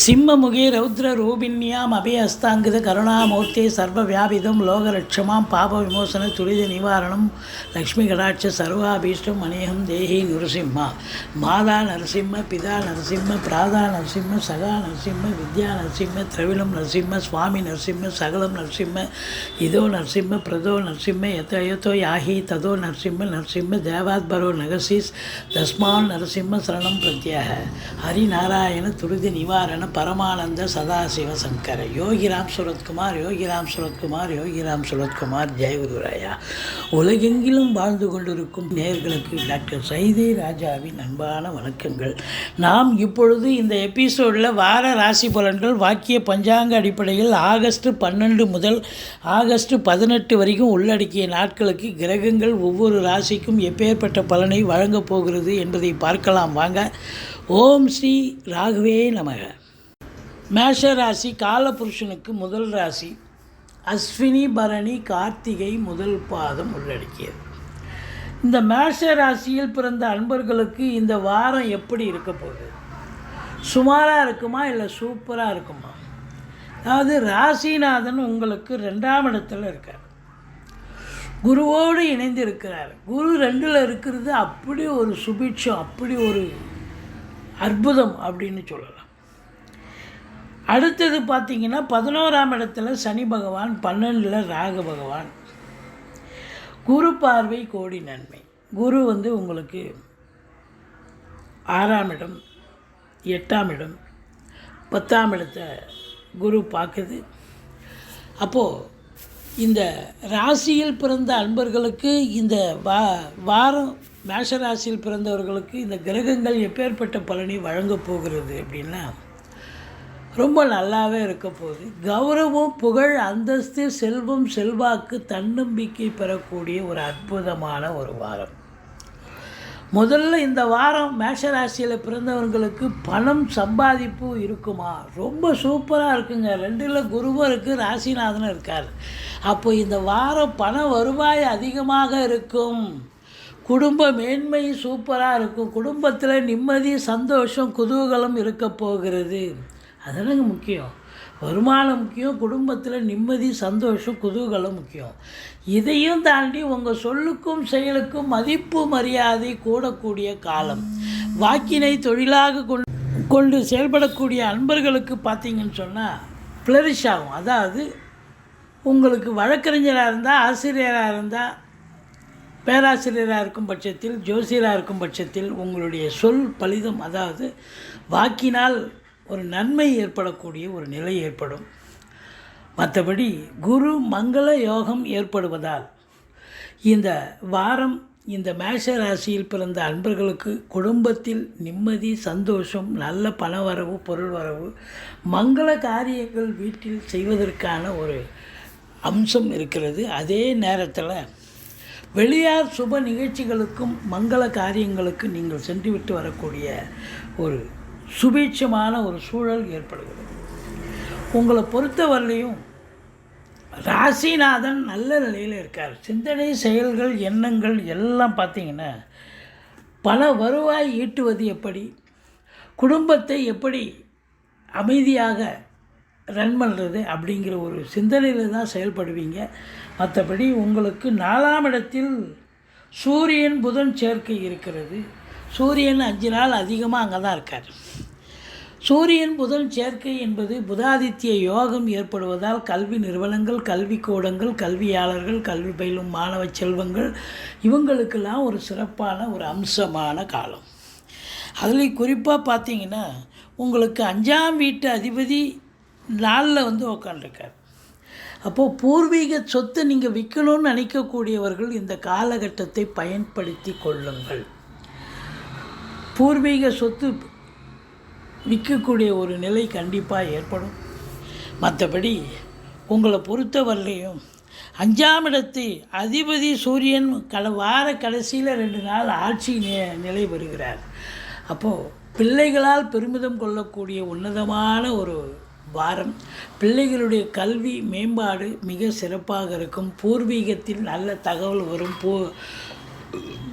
சிம்மமுகே ரௌத்ர ரூபிண்யாம் அபயஸ்தாங்கித கருணாமூர்த்தி சர்வ வியாபிதம் லோகலட்சமாம் பாப விமோசன துரித நிவாரணம் லக்ஷ்மி கடாட்ச சர்வாபீஷ்டம் அநேகம் தேகி நரசிம்மா. மாதா நரசிம்ம பிதா நரசிம்ம பிராதா நரசிம்ம சகா நரசிம்ம வித்யா நரசிம்ம திரவிடம் நரசிம்ம சுவாமி நரசிம்ம சகலம் நரசிம்ம இதோ நரசிம்ம பிரதோ நரசிம்ம எத்த எத்தோ யாஹி ததோ நரசிம்ம நரசிம்ம தேவாத்பரோ நகசிஸ் தஸ்மான் நரசிம்ம சரணம் பிரத்யாக. ஹரிநாராயண துரித நிவாரண பரமானந்த சதாசிவ சங்கர. யோகிராம் சுரத்குமார் யோகிராம் சுரத்குமார் யோகிராம் சுரத்குமார் ஜெயகுருராயா உலகெங்கிலும் வாழ்ந்து கொண்டிருக்கும் நேர்களுக்கு டாக்டர் சைதே ராஜாவின் அன்பான வணக்கங்கள். நாம் இப்பொழுது இந்த எபிசோடில் வார ராசி பலன்கள் வாக்கிய பஞ்சாங்க அடிப்படையில் ஆகஸ்ட் பன்னெண்டு முதல் ஆகஸ்ட் பதினெட்டு வரைக்கும் உள்ளடக்கிய நாட்களுக்கு கிரகங்கள் ஒவ்வொரு ராசிக்கும் எப்பேற்பட்ட பலனை வழங்கப் போகிறது என்பதை பார்க்கலாம். வாங்க. ஓம் ஸ்ரீ ராகவே நமக. மேஷ ராசி காலபுருஷனுக்கு முதல் ராசி அஸ்வினி பரணி கார்த்திகை முதல் பாதம் உள்ளடக்கியது. இந்த மேஷ ராசியில் பிறந்த அன்பர்களுக்கு இந்த வாரம் எப்படி இருக்க போகுது? சுமாராக இருக்குமா இல்லை சூப்பராக இருக்குமா? அதாவது ராசிநாதன் உங்களுக்கு ரெண்டாம் இடத்துல இருக்கார். குருவோடு இணைந்து இருக்கிறார் குரு ரெண்டில் இருக்கிறது அப்படி ஒரு சுபிட்சம் அப்படி ஒரு அற்புதம் அப்படின்னு சொல்லலாம். அடுத்தது பார்த்தீங்கன்னா பதினோராம் இடத்துல சனி பகவான் பன்னெண்டில் ராக பகவான். குரு பார்வை கோடி நன்மை. குரு வந்து உங்களுக்கு ஆறாம் இடம் எட்டாம் இடம் பத்தாம் இடத்தை குரு பார்க்குது. அப்போது இந்த ராசியில் பிறந்த அன்பர்களுக்கு இந்த வா வாரம் மேஷ ராசியில் பிறந்தவர்களுக்கு இந்த கிரகங்கள் எப்பேற்பட்ட பலனை வழங்கப் போகிறது அப்படின்னா ரொம்ப நல்லாவே இருக்க போகுது. கௌரவம் புகழ் அந்தஸ்து செல்வம் செல்வாக்கு தன்னம்பிக்கை பெறக்கூடிய ஒரு அற்புதமான ஒரு வாரம். முதல்ல இந்த வாரம் மேஷராசியில் பிறந்தவர்களுக்கு பணம் சம்பாதிப்பு இருக்குமா? ரொம்ப சூப்பராக இருக்குங்க. ரெண்டில் குருவும் இருக்குது ராசிநாதனும் இருக்கார். அப்போ இந்த வாரம் பண வருவாய் அதிகமாக இருக்கும். குடும்ப மேன்மை சூப்பராக இருக்கும். குடும்பத்தில் நிம்மதி சந்தோஷம் குதூகலம் இருக்க போகிறது. அதனங்க முக்கியம். வருமானம் முக்கியம் குடும்பத்தில் நிம்மதி சந்தோஷம் குதூகலம் முக்கியம். இதையும் தாண்டி உங்கள் சொல்லுக்கும் செயலுக்கும் மதிப்பு மரியாதை கூடக்கூடிய காலம். வாக்கினை தொழிலாக கொண்டு கொண்டு செயல்படக்கூடிய அன்பர்களுக்கு பார்த்தீங்கன்னு சொன்னால் ஃப்ளரிஷ் ஆகும். அதாவது உங்களுக்கு வழக்கறிஞராக இருந்தால் ஆசிரியராக இருந்தால் பேராசிரியராக இருக்கும் பட்சத்தில் ஜோசியராக இருக்கும் பட்சத்தில் உங்களுடைய சொல் பலிதம். அதாவது வாக்கினால் ஒரு நன்மை ஏற்படக்கூடிய ஒரு நிலை ஏற்படும். மற்றபடி குரு மங்கள யோகம் ஏற்படுவதால் இந்த வாரம் இந்த மேஷ ராசியில் பிறந்த அன்பர்களுக்கு குடும்பத்தில் நிம்மதி சந்தோஷம் நல்ல பணவரவு பொருள் வரவு மங்கள காரியங்கள் வீட்டில் செய்வதற்கான ஒரு அம்சம் இருக்கிறது. அதே நேரத்தில் வெளியார் சுப நிகழ்ச்சிகளுக்கும் மங்கள காரியங்களுக்கு நீங்கள் சென்றுவிட்டு வரக்கூடிய ஒரு சுபீட்சமான ஒரு சூழல் ஏற்படுகிறது. உங்களை பொறுத்தவரையிலையும் ராசிநாதன் நல்ல நிலையில் இருக்கார். சிந்தனை செயல்கள் எண்ணங்கள் எல்லாம் பார்த்தீங்கன்னா பல வருவாய் ஈட்டுவது எப்படி குடும்பத்தை எப்படி அமைதியாக ரன் பண்ணுறது அப்படிங்கிற ஒரு சிந்தனையில் தான் செயல்படுவீங்க. மற்றபடி உங்களுக்கு நாலாம் இடத்தில் சூரியன் புதன் சேர்க்கை இருக்கிறது. சூரியன் அஞ்சு நாள் அதிகமாக அங்கே தான் இருக்கார். சூரியன் புதன் சேர்க்கை என்பது புதாதித்ய யோகம் ஏற்படுவதால் கல்வி நிறுவனங்கள் கல்விக்கூடங்கள் கல்வியாளர்கள் கல்வி பயிலும் மாணவ செல்வங்கள் இவங்களுக்கெல்லாம் ஒரு சிறப்பான ஒரு அம்சமான காலம். அதில் குறிப்பாக பார்த்தீங்கன்னா உங்களுக்கு அஞ்சாம் வீட்டு அதிபதி நாளில் வந்து உக்காண்டிருக்கார் அப்போது பூர்வீக சொத்தை நீங்கள் விற்கணும்னு நினைக்கக்கூடியவர்கள் இந்த காலகட்டத்தை பயன்படுத்தி கொள்ளுங்கள். பூர்வீக சொத்து விற்கக்கூடிய ஒரு நிலை கண்டிப்பாக ஏற்படும். மற்றபடி உங்களை பொறுத்தவரையிலையும் அஞ்சாம் இடத்து அதிபதி சூரியன் கல வார கடைசியில் ரெண்டு நாள் ஆட்சி நிலை வருகிறார் அப்போது பிள்ளைகளால் பெருமிதம் கொள்ளக்கூடிய உன்னதமான ஒரு வாரம். பிள்ளைகளுடைய கல்வி மேம்பாடு மிக சிறப்பாக இருக்கும். பூர்வீகத்தில் நல்ல தகவல் வரும். பூ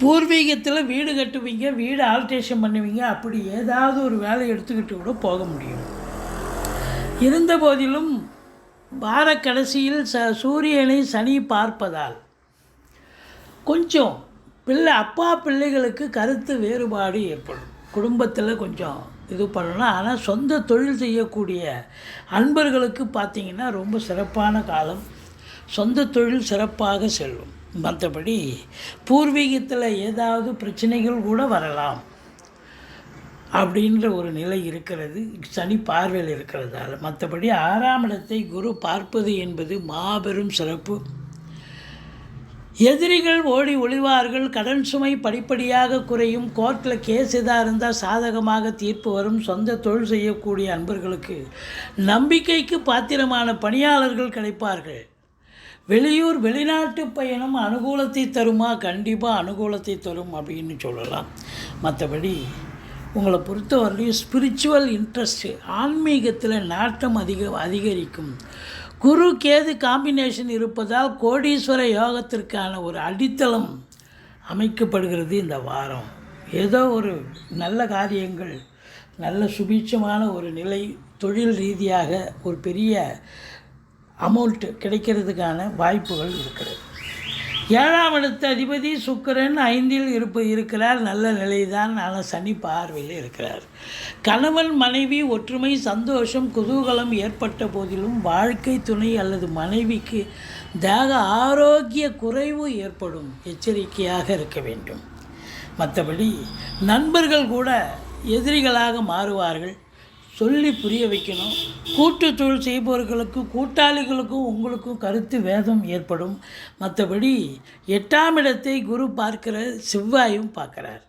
பூர்வீகத்தில் வீடு கட்டுவீங்க வீடு ஆல்ட்ரேஷன் பண்ணுவீங்க அப்படி ஏதாவது ஒரு வேலை எடுத்துக்கிட்டு கூட போக முடியும். இருந்த போதிலும் வார கடைசியில் ச சூரியனை சனி பார்ப்பதால் கொஞ்சம் பிள்ளை அப்பா பிள்ளைகளுக்கு கருத்து வேறுபாடு ஏற்படும். குடும்பத்தில் கொஞ்சம் இது பண்ணணும். ஆனால் சொந்த தொழில் செய்யக்கூடிய அன்பர்களுக்கு பார்த்திங்கன்னா ரொம்ப சிறப்பான காலம். சொந்த தொழில் சிறப்பாக செல்லும். மற்றபடி பூர்வீகத்தில் ஏதாவது பிரச்சனைகள் கூட வரலாம் அப்படின்ற ஒரு நிலை இருக்கிறது. சனி பார்வையில் இருக்கிறதால. மற்றபடி ஆறாம் இடத்தை குரு பார்ப்பது என்பது மாபெரும் சிறப்பு. எதிரிகள் ஓடி ஒளிவார்கள். கடன் சுமை படிப்படியாக குறையும். கோர்ட்டில் கேஸ் எதாக இருந்தால் சாதகமாக தீர்ப்பு வரும். சொந்த தொழில் செய்யக்கூடிய அன்பர்களுக்கு நம்பிக்கைக்கு பாத்திரமான பணியாளர்கள் கிடைப்பார்கள். வெளியூர் வெளிநாட்டு பயணம் அனுகூலத்தை தருமா? கண்டிப்பாக அனுகூலத்தை தரும் அப்படின்னு சொல்லலாம். மற்றபடி உங்களை பொறுத்தவரையும் ஸ்பிரிச்சுவல் இன்ட்ரெஸ்ட்டு ஆன்மீகத்தில் நாட்டம் அதிக அதிகரிக்கும். குரு கேது காம்பினேஷன் இருப்பதால் கோடீஸ்வர யோகத்திற்கான ஒரு அடித்தளம் அமைக்கப்படுகிறது இந்த வாரம். ஏதோ ஒரு நல்ல காரியங்கள் நல்ல சுபீட்சமான ஒரு நிலை தொழில் ரீதியாக ஒரு பெரிய அமௌண்ட்டு கிடைக்கிறதுக்கான வாய்ப்புகள் இருக்கிறது. ஏழாம் இடத்த அதிபதி சுக்கிரன் ஐந்தில் இருப்பு இருக்கிறார். நல்ல நிலைதான். ஆனால் சனி பார்வையில் இருக்கிறார். கணவன் மனைவி ஒற்றுமை சந்தோஷம் குதூகலம் ஏற்பட்ட போதிலும் வாழ்க்கை துணை அல்லது மனைவிக்கு தேக ஆரோக்கிய குறைவு ஏற்படும். எச்சரிக்கையாக இருக்க வேண்டும். மற்றபடி நண்பர்கள் கூட எதிரிகளாக மாறுவார்கள். சொல்லி புரிய வைக்கணும். கூட்டு தொழில் செய்பவர்களுக்கு கூட்டாளிகளுக்கும் உங்களுக்கும் கருத்து வேதம் ஏற்படும். மற்றபடி எட்டாம் இடத்தை குரு பார்க்கிற செவ்வாயும் பார்க்குறார்.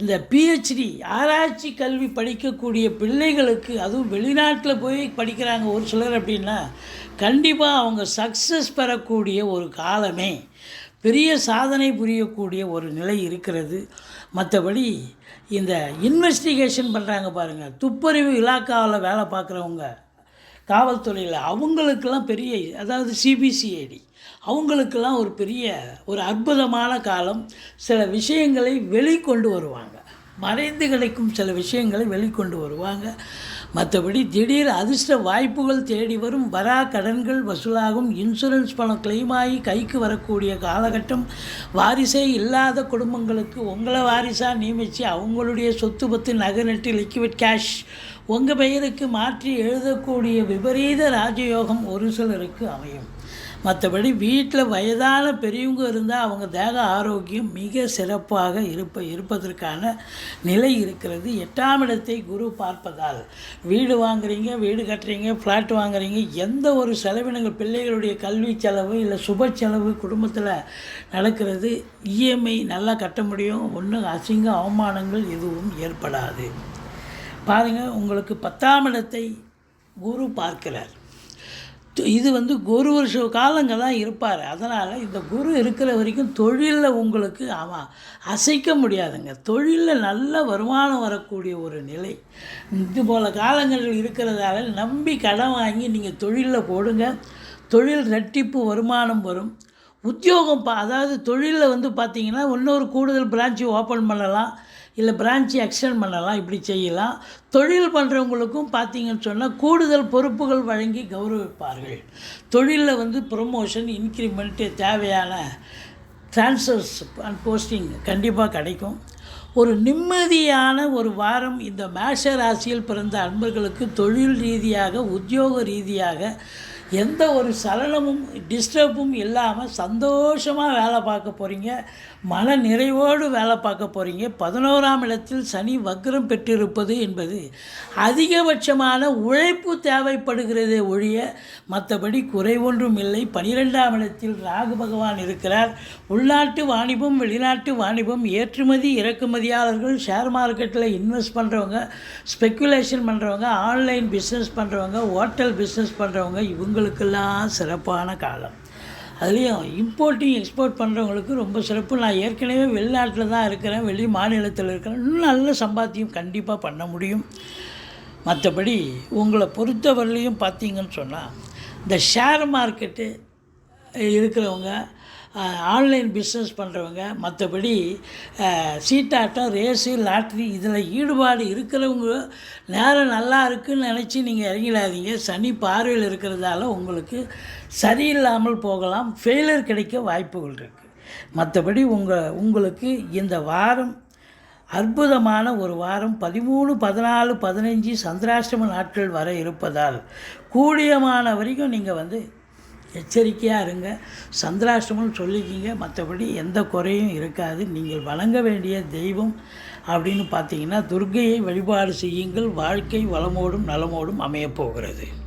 இந்த பிஹெச்டி ஆராய்ச்சி கல்வி படிக்கக்கூடிய பிள்ளைகளுக்கு அதுவும் வெளிநாட்டில் போய் படிக்கிறாங்க ஒரு சிலர் அப்படின்னா கண்டிப்பாக அவங்க சக்ஸஸ் பெறக்கூடிய ஒரு காலமே பெரிய சாதனை புரியக்கூடிய ஒரு நிலை இருக்கிறது. மற்றபடி இந்த இன்வெஸ்டிகேஷன் பண்ணுறாங்க பாருங்கள் துப்பறிவு இலாக்காவில் வேலை பார்க்குறவங்க காவல்துறையில் அவங்களுக்கெல்லாம் பெரிய அதாவது சிபிசிஐடி அவங்களுக்கெல்லாம் ஒரு பெரிய ஒரு அற்புதமான காலம். சில விஷயங்களை வெளிக்கொண்டு வருவாங்க. மறைந்து கிடைக்கும் சில விஷயங்களை வெளிக்கொண்டு வருவாங்க. மற்றபடி திடீர் அதிர்ஷ்ட வாய்ப்புகள் தேடி வரும் வரா கடன்கள் வசூலாகும். இன்சூரன்ஸ் பணம் கிளைமாகி ஆகி கைக்கு வரக்கூடிய காலகட்டம் வாரிசே இல்லாத குடும்பங்களுக்கு உங்களை வாரிசாக நியமித்து அவங்களுடைய சொத்து பத்து நகை நட்டு லிக்விட் கேஷ் உங்கள் பெயருக்கு மாற்றி எழுதக்கூடிய விபரீத ராஜயோகம் ஒரு சிலருக்கு அமையும். மற்றபடி வீட்டில் வயதான பெரியவங்க இருந்தால் அவங்க தேக ஆரோக்கியம் மிக சிறப்பாக இருப்ப இருப்பதற்கான நிலை இருக்கிறது. எட்டாம் இடத்தை குரு பார்ப்பதால் வீடு வாங்குறீங்க வீடு கட்டுறீங்க ஃப்ளாட் வாங்குறீங்க எந்த ஒரு செலவினங்கள் பிள்ளைகளுடைய கல்வி செலவு இல்லை சுப செலவு குடும்பத்தில் நடக்கிறது இஎம்ஐ நல்லா கட்ட முடியும் ஒன்றும் அசிங்க அவமானங்கள் எதுவும் ஏற்படாது. பாருங்கள் உங்களுக்கு பத்தாம் இடத்தை குரு பார்க்கிறார். இது வந்து குரு வருஷ காலங்க தான் இருப்பார். அதனால் இந்த குரு இருக்கிற வரைக்கும் தொழிலில் உங்களுக்கு ஆமாம் அசைக்க முடியாதுங்க. தொழிலில் நல்ல வருமானம் வரக்கூடிய ஒரு நிலை. இது போல் காலங்கள் இருக்கிறதால நம்பி கடன் வாங்கி நீங்கள் தொழிலில் போடுங்க. தொழில் ரெட்டிப்பு வருமானம் வரும். உத்தியோகம் பா அதாவது தொழிலில் வந்து பார்த்திங்கன்னா இன்னொரு கூடுதல் பிரான்ச்சு ஓப்பன் பண்ணலாம். இல்லை பிரான்ச்சை எக்ஸ்டெண்ட் பண்ணலாம் இப்படி செய்யலாம். தொழில் பண்ணுறவங்களுக்கும் பார்த்தீங்கன்னு சொன்னால் கூடுதல் பொறுப்புகள் வழங்கி கௌரவிப்பார்கள். தொழிலில் வந்து ப்ரொமோஷன் இன்க்ரிமெண்ட்டு தேவையான ட்ரான்ஸ்ஃபர்ஸ் அண்ட் போஸ்டிங் கண்டிப்பாக கிடைக்கும். ஒரு நிம்மதியான ஒரு வாரம் இந்த மேஷ ராசியில் பிறந்த அன்பர்களுக்கு தொழில் ரீதியாக உத்தியோக ரீதியாக எந்த ஒரு சலனமும் டிஸ்டர்பும் இல்லாமல் சந்தோஷமாக வேலை பார்க்க போகிறீங்க மன நிறைவோடு வேலை பார்க்க போகிறீங்க பதினோராம் இடத்தில் சனி வக்ரம் பெற்றிருப்பது என்பது அதிகபட்சமான உழைப்பு தேவைப்படுகிறதே ஒழிய மற்றபடி குறை ஒன்றும் இல்லை. பனிரெண்டாம் இடத்தில் ராகு பகவான் இருக்கிறார். உள்நாட்டு வாணிபம் வெளிநாட்டு வாணிபம் ஏற்றுமதி இறக்குமதியாளர்கள் ஷேர் மார்க்கெட்டில் இன்வெஸ்ட் பண்ணுறவங்க ஸ்பெக்குலேஷன் பண்ணுறவங்க ஆன்லைன் பிஸ்னஸ் பண்ணுறவங்க ஹோட்டல் பிஸ்னஸ் பண்ணுறவங்க இவங்க இவங்களுக்கெல்லாம் சிறப்பான காலம். அதுலேயும் இம்போர்ட்டிங் எக்ஸ்போர்ட் பண்ணுறவங்களுக்கு ரொம்ப சிறப்பு. நான் ஏற்கனவே வெளிநாட்டில் தான் இருக்கிறேன். வெளி மாநிலத்தில் இருக்கிறேன். இன்னும் நல்ல சம்பாத்தியம் கண்டிப்பாக பண்ண முடியும். மற்றபடி உங்களை பொறுத்தவரையிலையும் பார்த்தீங்கன்னு சொன்னால் இந்த ஷேர் மார்க்கெட்டு இருக்கிறவங்க ஆன்லைன் பிஸ்னஸ் பண்ணுறவங்க மற்றபடி சீட்டாட்டம் ரேஸு லாட்ரி இதில் ஈடுபாடு இருக்கிறவங்க நேரம் நல்லா இருக்குன்னு நினச்சி நீங்கள் இறங்கிடாதீங்க. சனி பார்வையில் இருக்கிறதால உங்களுக்கு சரியில்லாமல் போகலாம். ஃபெயிலியர் கிடைக்க வாய்ப்புகள் இருக்குது மற்றபடி உங்கள் உங்களுக்கு இந்த வாரம் அற்புதமான ஒரு வாரம் பதிமூணு பதினாலு பதினஞ்சு சந்திராஷ்டம நாட்கள் வர இருப்பதால் கூடியமான வரைக்கும் நீங்கள் வந்து எச்சரிக்கையாக இருங்க. சந்திராஷ்டமம் சொல்லிக்கிங்க. மற்றபடி எந்த குறையும் இருக்காது. நீங்கள் வழங்க வேண்டிய தெய்வம் அப்படின்னு பார்த்தீங்கன்னா துர்கையை வழிபாடு செய்யுங்கள். வாழ்க்கை வளமோடும் நலமோடும் அமையப் போகிறது.